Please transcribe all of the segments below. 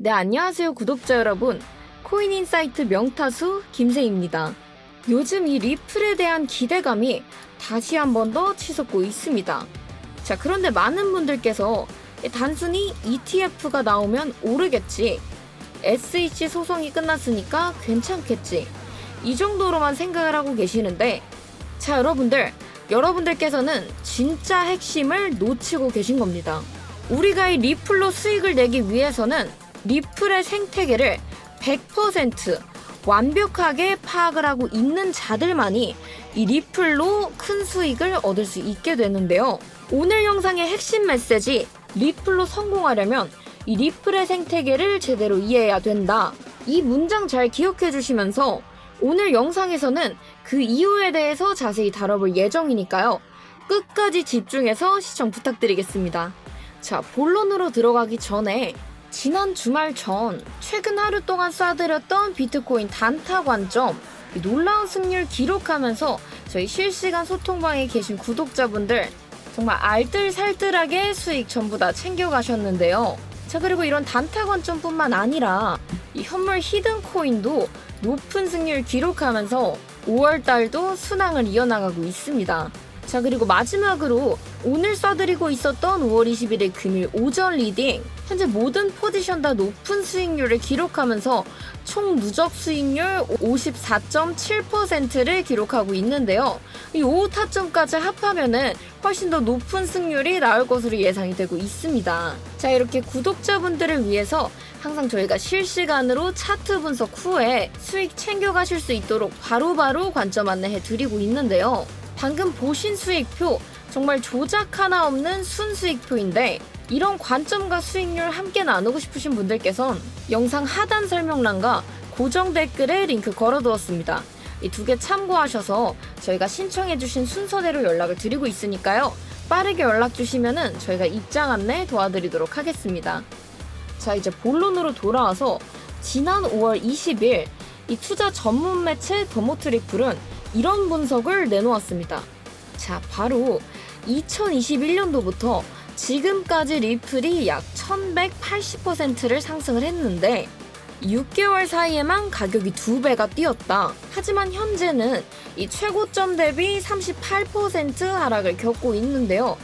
네, 안녕하세요, 구독자 여러분. 코인인사이트 명타수 김세입니다. 요즘 이 리플에 대한 기대감이 다시 한 번 더 치솟고 있습니다. 자, 그런데 많은 분들께서 단순히 ETF가 나오면 오르겠지. SEC 소송이 끝났으니까 괜찮겠지. 이 정도로만 생각을 하고 계시는데, 자, 여러분들, 여러분들께서는 진짜 핵심을 놓치고 계신 겁니다. 우리가 이 리플로 수익을 내기 위해서는 리플의 생태계를 100% 완벽하게 파악을 하고 있는 자들만이 이 리플로 큰 수익을 얻을 수 있게 되는데요. 오늘 영상의 핵심 메시지, 리플로 성공하려면 이 리플의 생태계를 제대로 이해해야 된다. 이 문장 잘 기억해 주시면서 오늘 영상에서는 그 이유에 대해서 자세히 다뤄볼 예정이니까요. 끝까지 집중해서 시청 부탁드리겠습니다. 자, 본론으로 들어가기 전에 지난 주말 전 최근 하루 동안 쏴드렸던 비트코인 단타 관점 이 놀라운 승률 기록하면서 저희 실시간 소통방에 계신 구독자분들 정말 알뜰살뜰하게 수익 전부 다 챙겨가셨는데요. 자 그리고 이런 단타 관점뿐만 아니라 이 현물 히든 코인도 높은 승률 기록하면서 5월 달도 순항을 이어나가고 있습니다. 자 그리고 마지막으로 오늘 써드리고 있었던 5월 21일 금일 오전 리딩 현재 모든 포지션 다 높은 수익률을 기록하면서 총 누적 수익률 54.7%를 기록하고 있는데요. 이 5호 타점까지 합하면은 훨씬 더 높은 승률이 나올 것으로 예상이 되고 있습니다. 자 이렇게 구독자분들을 위해서 항상 저희가 실시간으로 차트 분석 후에 수익 챙겨가실 수 있도록 바로바로 관점 안내해 드리고 있는데요. 방금 보신 수익표 정말 조작 하나 없는 순 수익표인데 이런 관점과 수익률 함께 나누고 싶으신 분들께선 영상 하단 설명란과 고정 댓글에 링크 걸어두었습니다. 이 두 개 참고하셔서 저희가 신청해주신 순서대로 연락을 드리고 있으니까요. 빠르게 연락 주시면은 저희가 입장 안내 도와드리도록 하겠습니다. 자, 이제 본론으로 돌아와서 지난 5월 20일 이 투자 전문 매체 더모트리플은 이런 분석을 내놓았습니다. 자, 바로 2021년도부터 지금까지 리플이 약 1180%를 상승을 했는데 6개월 사이에만 가격이 두 배가 뛰었다. 하지만 현재는 이 최고점 대비 38% 하락을 겪고 있는데요.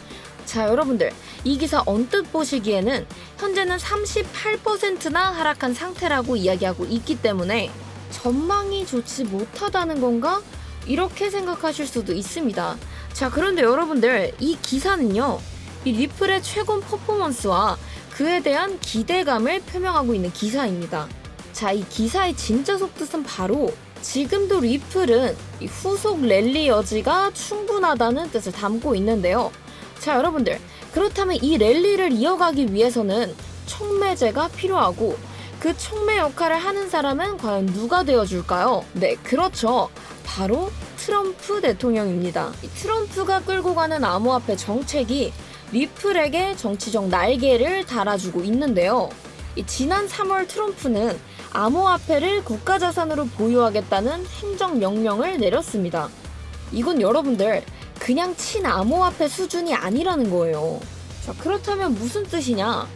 자, 여러분들, 이 기사 언뜻 보시기에는 현재는 38%나 하락한 상태라고 이야기하고 있기 때문에 전망이 좋지 못하다는 건가? 이렇게 생각하실 수도 있습니다. 자, 그런데 여러분들, 이 기사는요, 이 리플의 최고 퍼포먼스와 그에 대한 기대감을 표명하고 있는 기사입니다. 자, 이 기사의 진짜 속뜻은 바로 지금도 리플은 이 후속 랠리 여지가 충분하다는 뜻을 담고 있는데요. 자, 여러분들, 그렇다면 이 랠리를 이어가기 위해서는 촉매제가 필요하고 그 촉매 역할을 하는 사람은 과연 누가 되어줄까요? 네, 그렇죠. 바로 트럼프 대통령입니다. 이 트럼프가 끌고 가는 암호화폐 정책이 리플에게 정치적 날개를 달아주고 있는데요. 이 지난 3월 트럼프는 암호화폐를 국가자산으로 보유하겠다는 행정명령을 내렸습니다. 이건 여러분들 그냥 친 암호화폐 수준이 아니라는 거예요. 자, 그렇다면 무슨 뜻이냐?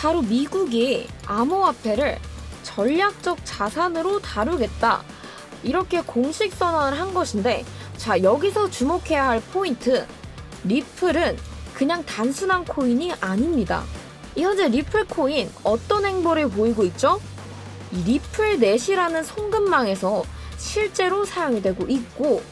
바로 미국이 암호화폐를 전략적 자산으로 다루겠다. 이렇게 공식 선언을 한 것인데, 자, 여기서 주목해야 할 포인트. 리플은 그냥 단순한 코인이 아닙니다. 이 현재 리플 코인 어떤 행보를 보이고 있죠? 이 리플 넷이라는 송금망에서 실제로 사용이 되고 있고,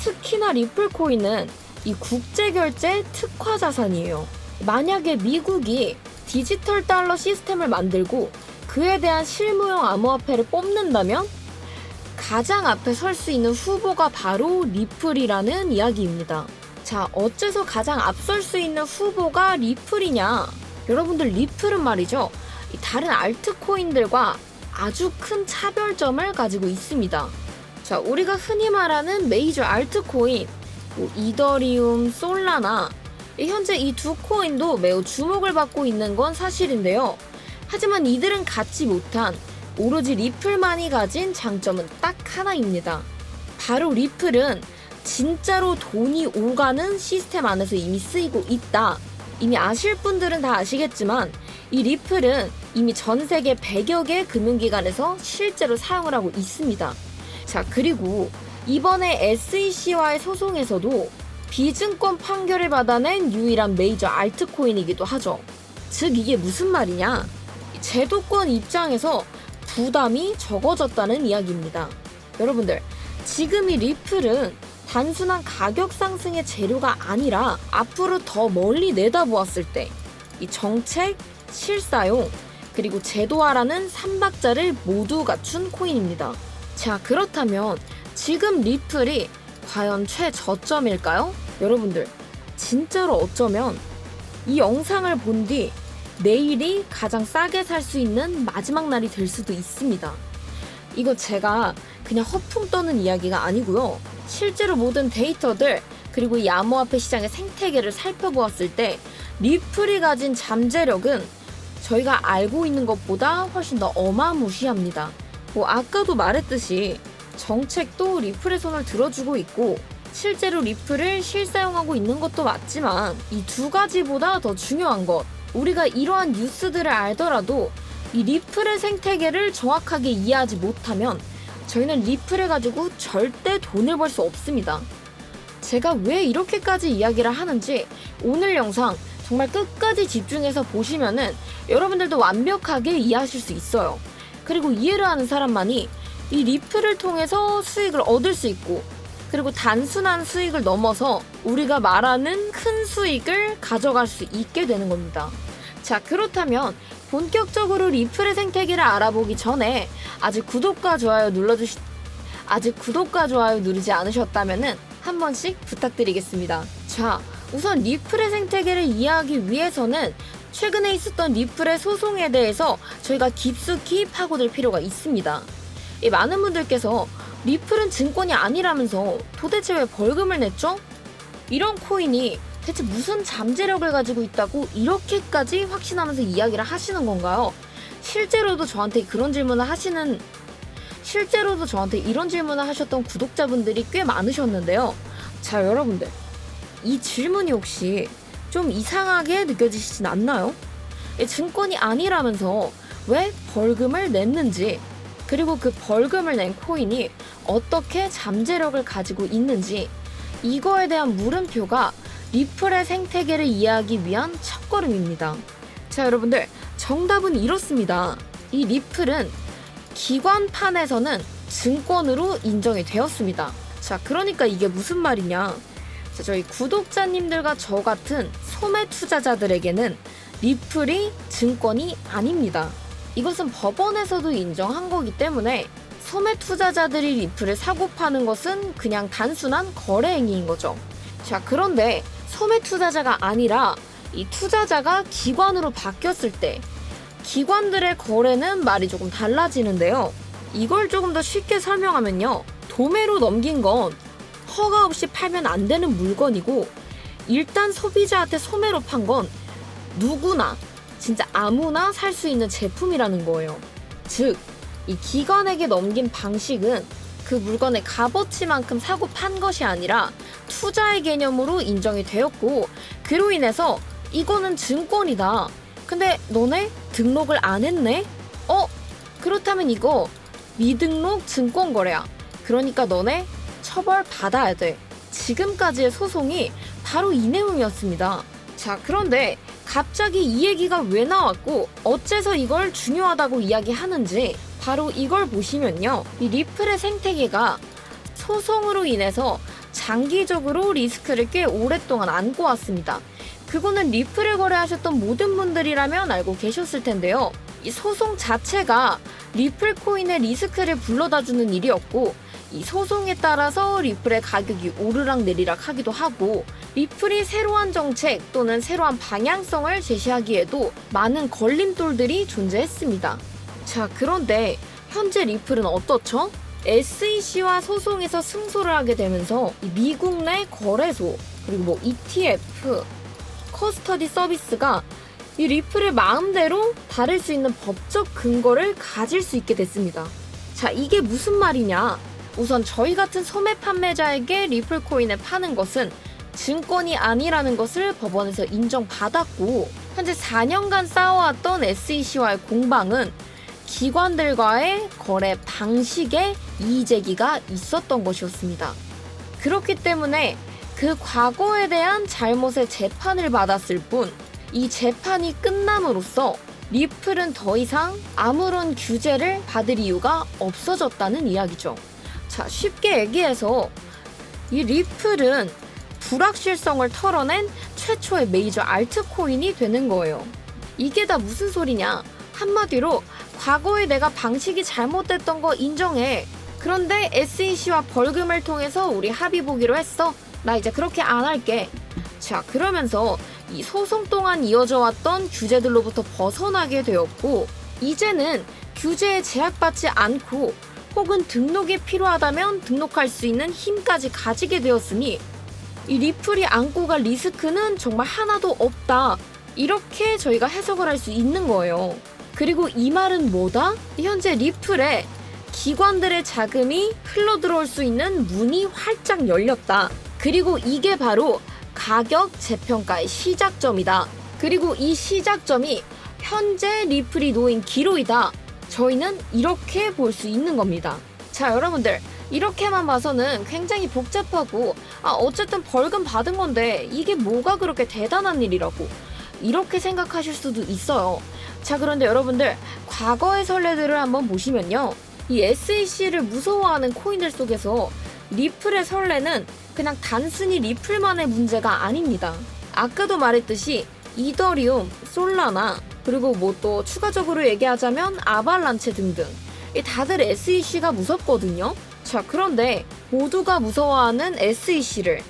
특히나 리플 코인은 이 국제결제 특화 자산이에요. 만약에 미국이 디지털 달러 시스템을 만들고 그에 대한 실무용 암호화폐를 뽑는다면 가장 앞에 설 수 있는 후보가 바로 리플이라는 이야기입니다. 자, 어째서 가장 앞설 수 있는 후보가 리플이냐? 여러분들 리플은 말이죠. 다른 알트코인들과 아주 큰 차별점을 가지고 있습니다. 자, 우리가 흔히 말하는 메이저 알트코인, 뭐 이더리움, 솔라나 현재 이 두 코인도 매우 주목을 받고 있는 건 사실인데요. 하지만 이들은 갖지 못한 오로지 리플만이 가진 장점은 딱 하나입니다. 바로 리플은 진짜로 돈이 오가는 시스템 안에서 이미 쓰이고 있다. 이미 아실 분들은 다 아시겠지만 이 리플은 이미 전 세계 100여 개 금융기관에서 실제로 사용을 하고 있습니다. 자, 그리고 이번에 SEC와의 소송에서도 비증권 판결을 받아낸 유일한 메이저 알트코인이기도 하죠. 즉, 이게 무슨 말이냐? 제도권 입장에서 부담이 적어졌다는 이야기입니다. 여러분들, 지금 이 리플은 단순한 가격 상승의 재료가 아니라 앞으로 더 멀리 내다보았을 때 이 정책, 실사용, 그리고 제도화라는 삼박자를 모두 갖춘 코인입니다. 자, 그렇다면 지금 리플이 과연 최저점일까요? 여러분들, 진짜로 어쩌면 이 영상을 본 뒤 내일이 가장 싸게 살 수 있는 마지막 날이 될 수도 있습니다. 이거 제가 그냥 허풍 떠는 이야기가 아니고요. 실제로 모든 데이터들 그리고 이 암호화폐 시장의 생태계를 살펴보았을 때 리플이 가진 잠재력은 저희가 알고 있는 것보다 훨씬 더 어마무시합니다. 뭐 아까도 말했듯이 정책도 리플의 손을 들어주고 있고 실제로 리플을 실사용하고 있는 것도 맞지만 이 두 가지보다 더 중요한 것 우리가 이러한 뉴스들을 알더라도 이 리플의 생태계를 정확하게 이해하지 못하면 저희는 리플을 가지고 절대 돈을 벌 수 없습니다. 제가 왜 이렇게까지 이야기를 하는지 오늘 영상 정말 끝까지 집중해서 보시면은 여러분들도 완벽하게 이해하실 수 있어요. 그리고 이해를 하는 사람만이 이 리플을 통해서 수익을 얻을 수 있고 그리고 단순한 수익을 넘어서 우리가 말하는 큰 수익을 가져갈 수 있게 되는 겁니다. 자, 그렇다면 본격적으로 리플의 생태계를 알아보기 전에 아직 구독과 좋아요 눌러주시 아직 구독과 좋아요 누르지 않으셨다면은 한 번씩 부탁드리겠습니다. 자, 우선 리플의 생태계를 이해하기 위해서는 최근에 있었던 리플의 소송에 대해서 저희가 깊숙이 파고들 필요가 있습니다. 이 많은 분들께서 리플은 증권이 아니라면서 도대체 왜 벌금을 냈죠? 이런 코인이 대체 무슨 잠재력을 가지고 있다고 이렇게까지 확신하면서 이야기를 하시는 건가요? 실제로도 저한테 그런 질문을 하시는 실제로도 저한테 이런 질문을 하셨던 구독자분들이 꽤 많으셨는데요. 자, 여러분들. 이 질문이 혹시 좀 이상하게 느껴지시진 않나요? 이 증권이 아니라면서 왜 벌금을 냈는지, 그리고 그 벌금을 낸 코인이 어떻게 잠재력을 가지고 있는지, 이거에 대한 물음표가 리플의 생태계를 이해하기 위한 첫걸음입니다. 자, 여러분들, 정답은 이렇습니다. 이 리플은 기관판에서는 증권으로 인정이 되었습니다. 자, 그러니까 이게 무슨 말이냐? 자, 저희 구독자님들과 저 같은 소매 투자자들에게는 리플이 증권이 아닙니다. 이것은 법원에서도 인정한 거기 때문에 소매 투자자들이 리플을 사고 파는 것은 그냥 단순한 거래 행위인 거죠. 자, 그런데 소매 투자자가 아니라 이 투자자가 기관으로 바뀌었을 때 기관들의 거래는 말이 조금 달라지는데요. 이걸 조금 더 쉽게 설명하면요. 도매로 넘긴 건 허가 없이 팔면 안 되는 물건이고 일단 소비자한테 소매로 판 건 누구나 진짜 아무나 살 수 있는 제품이라는 거예요. 즉, 이 기관에게 넘긴 방식은 그 물건의 값어치만큼 사고 판 것이 아니라 투자의 개념으로 인정이 되었고 그로 인해서 이거는 증권이다. 근데 너네 등록을 안 했네? 어? 그렇다면 이거 미등록 증권 거래야. 그러니까 너네 처벌 받아야 돼. 지금까지의 소송이 바로 이 내용이었습니다. 자, 그런데 갑자기 이 얘기가 왜 나왔고 어째서 이걸 중요하다고 이야기하는지 바로 이걸 보시면요. 이 리플의 생태계가 소송으로 인해서 장기적으로 리스크를 꽤 오랫동안 안고 왔습니다. 그거는 리플을 거래하셨던 모든 분들이라면 알고 계셨을 텐데요. 이 소송 자체가 리플 코인의 리스크를 불러다 주는 일이었고, 이 소송에 따라서 리플의 가격이 오르락 내리락 하기도 하고, 리플이 새로운 정책 또는 새로운 방향성을 제시하기에도 많은 걸림돌들이 존재했습니다. 자, 그런데 현재 리플은 어떻죠? SEC와 소송에서 승소를 하게 되면서 이 미국 내 거래소, 그리고 뭐 ETF, 커스터디 서비스가 이 리플을 마음대로 다룰 수 있는 법적 근거를 가질 수 있게 됐습니다. 자, 이게 무슨 말이냐? 우선 저희 같은 소매 판매자에게 리플 코인을 파는 것은 증권이 아니라는 것을 법원에서 인정받았고, 현재 4년간 쌓아왔던 SEC와의 공방은 기관들과의 거래 방식에 이의제기가 있었던 것이었습니다. 그렇기 때문에 그 과거에 대한 잘못의 재판을 받았을 뿐, 이 재판이 끝남으로써 리플은 더 이상 아무런 규제를 받을 이유가 없어졌다는 이야기죠. 자, 쉽게 얘기해서 이 리플은 불확실성을 털어낸 최초의 메이저 알트코인이 되는 거예요. 이게 다 무슨 소리냐? 한마디로 과거에 내가 방식이 잘못됐던 거 인정해. 그런데 SEC와 벌금을 통해서 우리 합의 보기로 했어. 나 이제 그렇게 안 할게. 자, 그러면서 이 소송 동안 이어져 왔던 규제들로부터 벗어나게 되었고, 이제는 규제에 제약받지 않고 혹은 등록이 필요하다면 등록할 수 있는 힘까지 가지게 되었으니 이 리플이 안고 갈 리스크는 정말 하나도 없다. 이렇게 저희가 해석을 할 수 있는 거예요. 그리고 이 말은 뭐다? 현재 리플에 기관들의 자금이 흘러 들어올 수 있는 문이 활짝 열렸다. 그리고 이게 바로 가격 재평가의 시작점이다. 그리고 이 시작점이 현재 리플이 놓인 기로이다. 저희는 이렇게 볼 수 있는 겁니다. 자, 여러분들. 이렇게만 봐서는 굉장히 복잡하고, 아, 어쨌든 벌금 받은 건데, 이게 뭐가 그렇게 대단한 일이라고. 이렇게 생각하실 수도 있어요. 자, 그런데 여러분들, 과거의 선례들을 한번 보시면요. 이 SEC를 무서워하는 코인들 속에서 리플의 선례는 그냥 단순히 리플만의 문제가 아닙니다. 아까도 말했듯이 이더리움, 솔라나, 그리고 뭐 또 추가적으로 얘기하자면 아발란체 등등. 이 다들 SEC가 무섭거든요. 자, 그런데 모두가 무서워하는 SEC를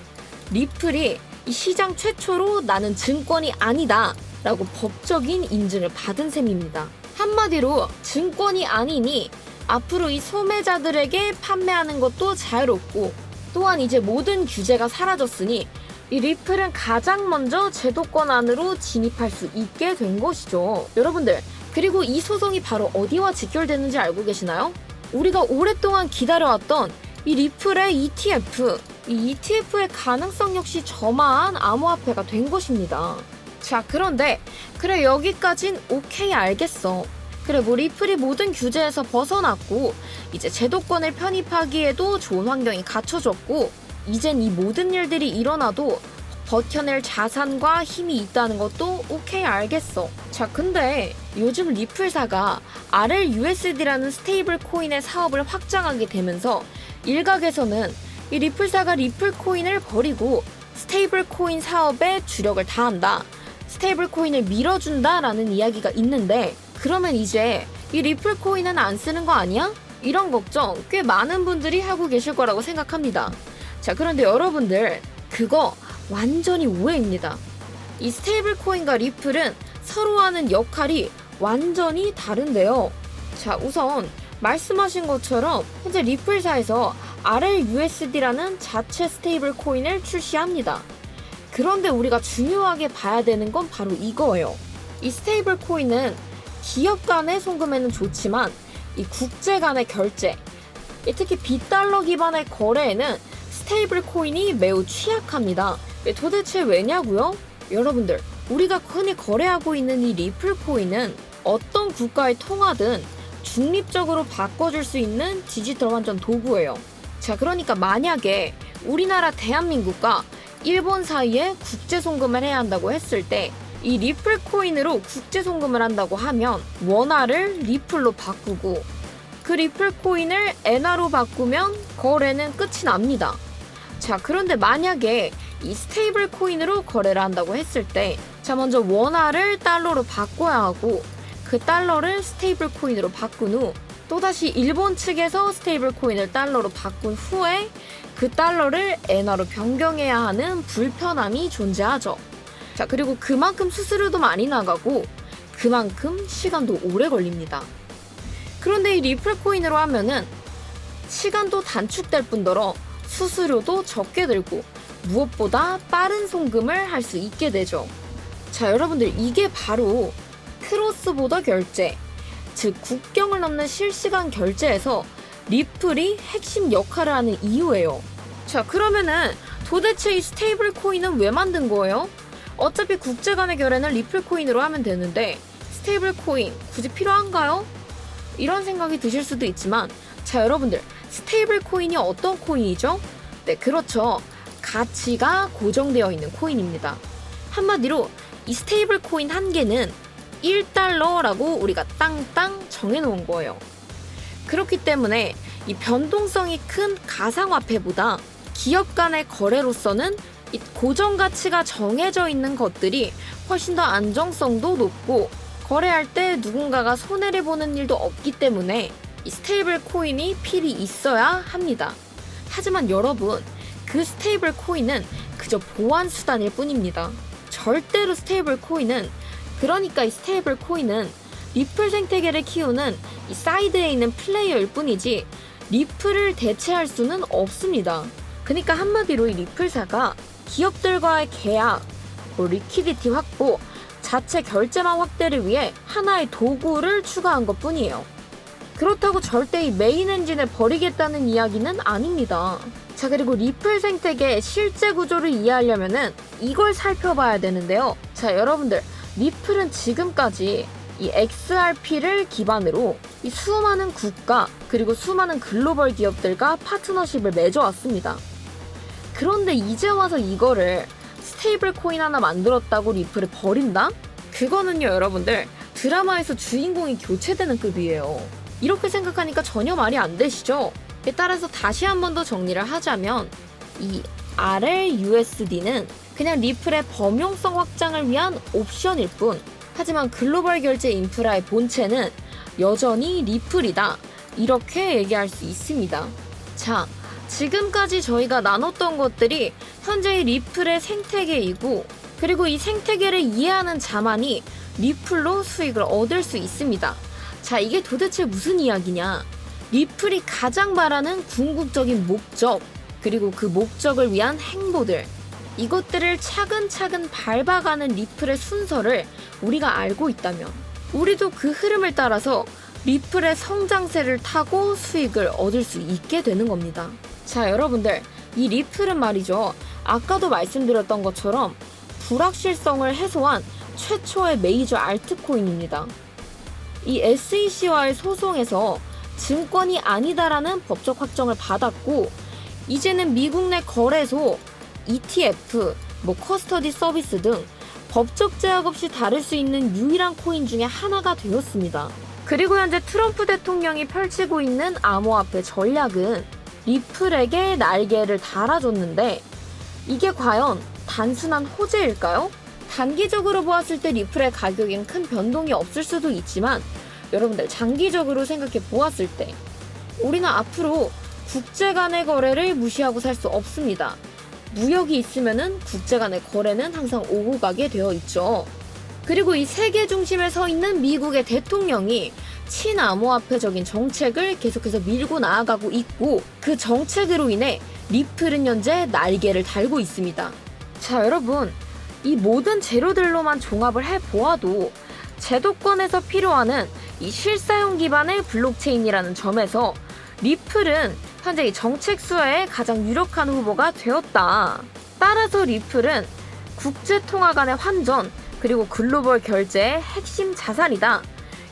리플이 이 시장 최초로 나는 증권이 아니다. 라고 법적인 인증을 받은 셈입니다. 한마디로 증권이 아니니 앞으로 이 소매자들에게 판매하는 것도 자유롭고 또한 이제 모든 규제가 사라졌으니 이 리플은 가장 먼저 제도권 안으로 진입할 수 있게 된 것이죠. 여러분들, 그리고 이 소송이 바로 어디와 직결되는지 알고 계시나요? 우리가 오랫동안 기다려왔던 이 리플의 ETF, 이 ETF의 가능성 역시 저마한 암호화폐가 된 것입니다. 자, 그런데 그래 여기까진 오케이 알겠어. 그래 뭐 리플이 모든 규제에서 벗어났고 이제 제도권을 편입하기에도 좋은 환경이 갖춰졌고 이젠 이 모든 일들이 일어나도 버텨낼 자산과 힘이 있다는 것도 오케이 알겠어. 자, 근데 요즘 리플사가 RLUSD라는 스테이블 코인의 사업을 확장하게 되면서 일각에서는 이 리플사가 리플 코인을 버리고 스테이블 코인 사업에 주력을 다한다. 스테이블 코인을 밀어준다라는 이야기가 있는데 그러면 이제 이 리플 코인은 안 쓰는 거 아니야? 이런 걱정 꽤 많은 분들이 하고 계실 거라고 생각합니다. 자, 그런데 여러분들, 그거 완전히 오해입니다. 이 스테이블 코인과 리플은 서로 하는 역할이 완전히 다른데요. 자, 우선 말씀하신 것처럼 현재 리플사에서 RLUSD라는 자체 스테이블 코인을 출시합니다. 그런데 우리가 중요하게 봐야 되는 건 바로 이거예요. 이 스테이블 코인은 기업 간의 송금에는 좋지만 이 국제 간의 결제, 특히 비달러 기반의 거래에는 스테이블 코인이 매우 취약합니다. 도대체 왜냐고요? 여러분들, 우리가 흔히 거래하고 있는 이 리플 코인은 어떤 국가의 통화든 중립적으로 바꿔줄 수 있는 디지털 환전 도구예요. 자, 그러니까 만약에 우리나라 대한민국과 일본 사이에 국제 송금을 해야 한다고 했을 때 이 리플 코인으로 국제 송금을 한다고 하면 원화를 리플로 바꾸고 그 리플 코인을 엔화로 바꾸면 거래는 끝이 납니다. 자, 그런데 만약에 이 스테이블 코인으로 거래를 한다고 했을 때, 자, 먼저 원화를 달러로 바꿔야 하고, 그 달러를 스테이블 코인으로 바꾼 후, 또다시 일본 측에서 스테이블 코인을 달러로 바꾼 후에 그 달러를 엔화로 변경해야 하는 불편함이 존재하죠. 자, 그리고 그만큼 수수료도 많이 나가고, 그만큼 시간도 오래 걸립니다. 그런데 이 리플 코인으로 하면은 시간도 단축될 뿐더러 수수료도 적게 들고 무엇보다 빠른 송금을 할 수 있게 되죠. 자, 여러분들 이게 바로 크로스 보더 결제, 즉 국경을 넘는 실시간 결제에서 리플이 핵심 역할을 하는 이유예요. 자, 그러면은 도대체 이 스테이블 코인은 왜 만든 거예요? 어차피 국제 간의 결례는 리플 코인으로 하면 되는데 스테이블 코인 굳이 필요한가요? 이런 생각이 드실 수도 있지만 자 여러분들 스테이블 코인이 어떤 코인이죠? 네 그렇죠. 가치가 고정되어 있는 코인입니다. 한마디로 이 스테이블 코인 한 개는 1달러라고 우리가 땅땅 정해놓은 거예요. 그렇기 때문에 이 변동성이 큰 가상화폐보다 기업 간의 거래로서는 이 고정 가치가 정해져 있는 것들이 훨씬 더 안정성도 높고 거래할 때 누군가가 손해를 보는 일도 없기 때문에 이 스테이블 코인이 필히 있어야 합니다. 하지만 여러분, 그 스테이블 코인은 그저 보안 수단일 뿐입니다. 절대로 스테이블 코인은 그러니까 이 스테이블 코인은 리플 생태계를 키우는 이 사이드에 있는 플레이어일 뿐이지 리플을 대체할 수는 없습니다. 그러니까 한마디로 이 리플사가 기업들과의 계약, 뭐 리퀴디티 확보, 자체 결제망 확대를 위해 하나의 도구를 추가한 것 뿐이에요. 그렇다고 절대 이 메인 엔진을 버리겠다는 이야기는 아닙니다. 자, 그리고 리플 생태계의 실제 구조를 이해하려면은 이걸 살펴봐야 되는데요. 자, 여러분들, 리플은 지금까지 이 XRP를 기반으로 이 수많은 국가 그리고 수많은 글로벌 기업들과 파트너십을 맺어왔습니다. 그런데 이제 와서 이거를 스테이블 코인 하나 만들었다고 리플을 버린다? 그거는요, 여러분들 드라마에서 주인공이 교체되는 급이에요. 이렇게 생각하니까 전혀 말이 안 되시죠? 따라서 다시 한 번 더 정리를 하자면 이 RLUSD는 그냥 리플의 범용성 확장을 위한 옵션일 뿐 하지만 글로벌 결제 인프라의 본체는 여전히 리플이다. 이렇게 얘기할 수 있습니다. 자, 지금까지 저희가 나눴던 것들이 현재의 리플의 생태계이고 그리고 이 생태계를 이해하는 자만이 리플로 수익을 얻을 수 있습니다. 자, 이게 도대체 무슨 이야기냐? 리플이 가장 말하는 궁극적인 목적, 그리고 그 목적을 위한 행보들, 이것들을 차근차근 밟아가는 리플의 순서를 우리가 알고 있다면, 우리도 그 흐름을 따라서 리플의 성장세를 타고 수익을 얻을 수 있게 되는 겁니다. 자, 여러분들, 이 리플은 말이죠. 아까도 말씀드렸던 것처럼 불확실성을 해소한 최초의 메이저 알트코인입니다. 이 SEC와의 소송에서 증권이 아니다라는 법적 확정을 받았고 이제는 미국 내 거래소, ETF, 뭐 커스터디 서비스 등 법적 제약 없이 다룰 수 있는 유일한 코인 중에 하나가 되었습니다. 그리고 현재 트럼프 대통령이 펼치고 있는 암호화폐 전략은 리플에게 날개를 달아줬는데 이게 과연 단순한 호재일까요? 단기적으로 보았을 때 리플의 가격엔 큰 변동이 없을 수도 있지만 여러분들 장기적으로 생각해 보았을 때 우리는 앞으로 국제 간의 거래를 무시하고 살 수 없습니다. 무역이 있으면은 국제 간의 거래는 항상 오고 가게 되어 있죠. 그리고 이 세계 중심에 서 있는 미국의 대통령이 친암호화폐적인 정책을 계속해서 밀고 나아가고 있고 그 정책으로 인해 리플은 현재 날개를 달고 있습니다. 자, 여러분. 이 모든 재료들로만 종합을 해 보아도 제도권에서 필요하는 이 실사용 기반의 블록체인이라는 점에서 리플은 현재 이 정책 수혜에 가장 유력한 후보가 되었다. 따라서 리플은 국제 통화 간의 환전 그리고 글로벌 결제의 핵심 자산이다.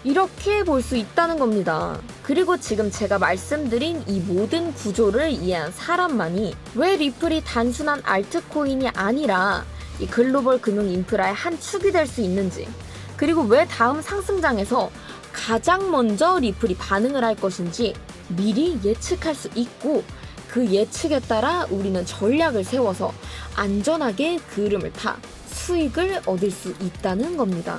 이렇게 볼 수 있다는 겁니다. 그리고 지금 제가 말씀드린 이 모든 구조를 이해한 사람만이 왜 리플이 단순한 알트코인이 아니라 이 글로벌 금융 인프라의 한 축이 될 수 있는지, 그리고 왜 다음 상승장에서 가장 먼저 리플이 반응을 할 것인지 미리 예측할 수 있고 그 예측에 따라 우리는 전략을 세워서 안전하게 그 흐름을 타 수익을 얻을 수 있다는 겁니다.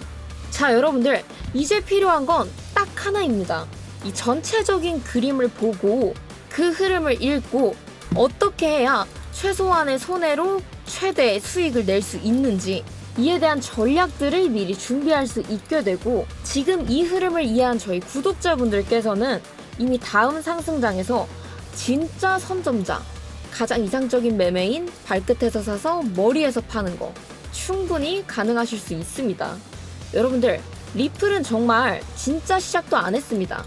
자, 여러분들, 이제 필요한 건 딱 하나입니다. 이 전체적인 그림을 보고 그 흐름을 읽고 어떻게 해야 최소한의 손해로 최대의 수익을 낼 수 있는지 이에 대한 전략들을 미리 준비할 수 있게 되고 지금 이 흐름을 이해한 저희 구독자분들께서는 이미 다음 상승장에서 진짜 선점자 가장 이상적인 매매인 발끝에서 사서 머리에서 파는 거 충분히 가능하실 수 있습니다. 여러분들 리플은 정말 진짜 시작도 안 했습니다.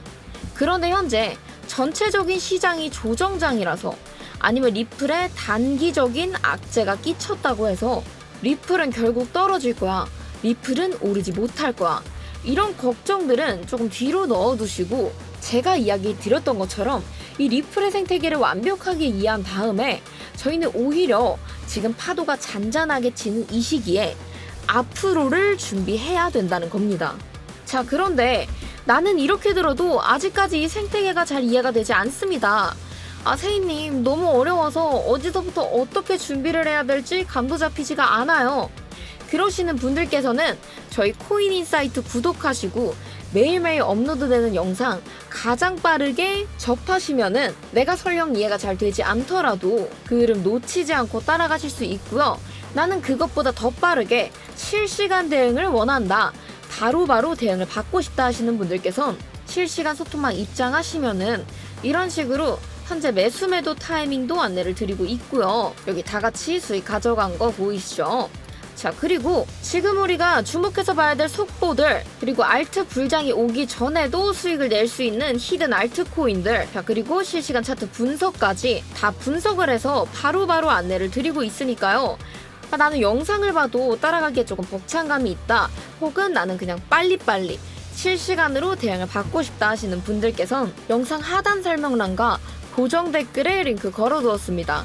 그런데 현재 전체적인 시장이 조정장이라서 아니면 리플에 단기적인 악재가 끼쳤다고 해서 리플은 결국 떨어질 거야. 리플은 오르지 못할 거야. 이런 걱정들은 조금 뒤로 넣어두시고 제가 이야기 드렸던 것처럼 이 리플의 생태계를 완벽하게 이해한 다음에 저희는 오히려 지금 파도가 잔잔하게 치는 이 시기에 앞으로를 준비해야 된다는 겁니다. 자, 그런데 나는 이렇게 들어도 아직까지 이 생태계가 잘 이해가 되지 않습니다. 아, 세희님, 너무 어려워서 어디서부터 어떻게 준비를 해야 될지 감도 잡히지가 않아요. 그러시는 분들께서는 저희 코인 인사이트 구독하시고 매일매일 업로드되는 영상 가장 빠르게 접하시면은 내가 설령 이해가 잘 되지 않더라도 그 흐름 놓치지 않고 따라가실 수 있고요. 나는 그것보다 더 빠르게 실시간 대응을 원한다. 바로바로 대응을 받고 싶다 하시는 분들께선 실시간 소통망 입장하시면은 이런 식으로 현재 매수 매도 타이밍도 안내를 드리고 있고요. 여기 다 같이 수익 가져간 거 보이시죠? 자, 그리고 지금 우리가 주목해서 봐야 될 속보들, 그리고 알트 불장이 오기 전에도 수익을 낼 수 있는 히든 알트 코인들, 자, 그리고 실시간 차트 분석까지 다 분석을 해서 바로바로 안내를 드리고 있으니까요. 아, 나는 영상을 봐도 따라가기에 조금 벅찬감이 있다. 혹은 나는 그냥 빨리빨리 실시간으로 대응을 받고 싶다 하시는 분들께선 영상 하단 설명란과 고정 댓글에 링크 걸어두었습니다.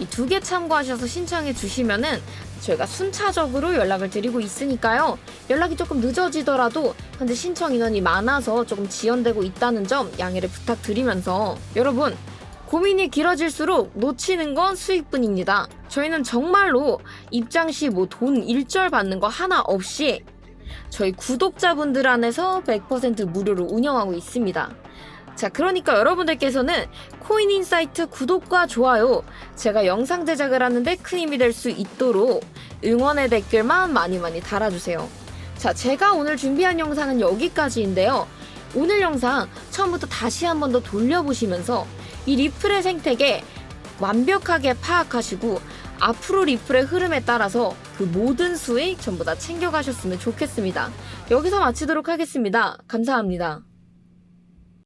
이 두 개 참고하셔서 신청해 주시면은 저희가 순차적으로 연락을 드리고 있으니까요. 연락이 조금 늦어지더라도 현재 신청 인원이 많아서 조금 지연되고 있다는 점 양해를 부탁드리면서 여러분 고민이 길어질수록 놓치는 건 수익뿐입니다. 저희는 정말로 입장 시 뭐 돈 일절 받는 거 하나 없이 저희 구독자분들 안에서 100% 무료로 운영하고 있습니다. 자, 그러니까 여러분들께서는 코인 인사이트 구독과 좋아요, 제가 영상 제작을 하는데 큰 힘이 될 수 있도록 응원의 댓글만 많이 많이 달아주세요. 자, 제가 오늘 준비한 영상은 여기까지인데요. 오늘 영상 처음부터 다시 한 번 더 돌려보시면서 이 리플의 생태계 완벽하게 파악하시고 앞으로 리플의 흐름에 따라서 그 모든 수익 전부 다 챙겨가셨으면 좋겠습니다. 여기서 마치도록 하겠습니다. 감사합니다.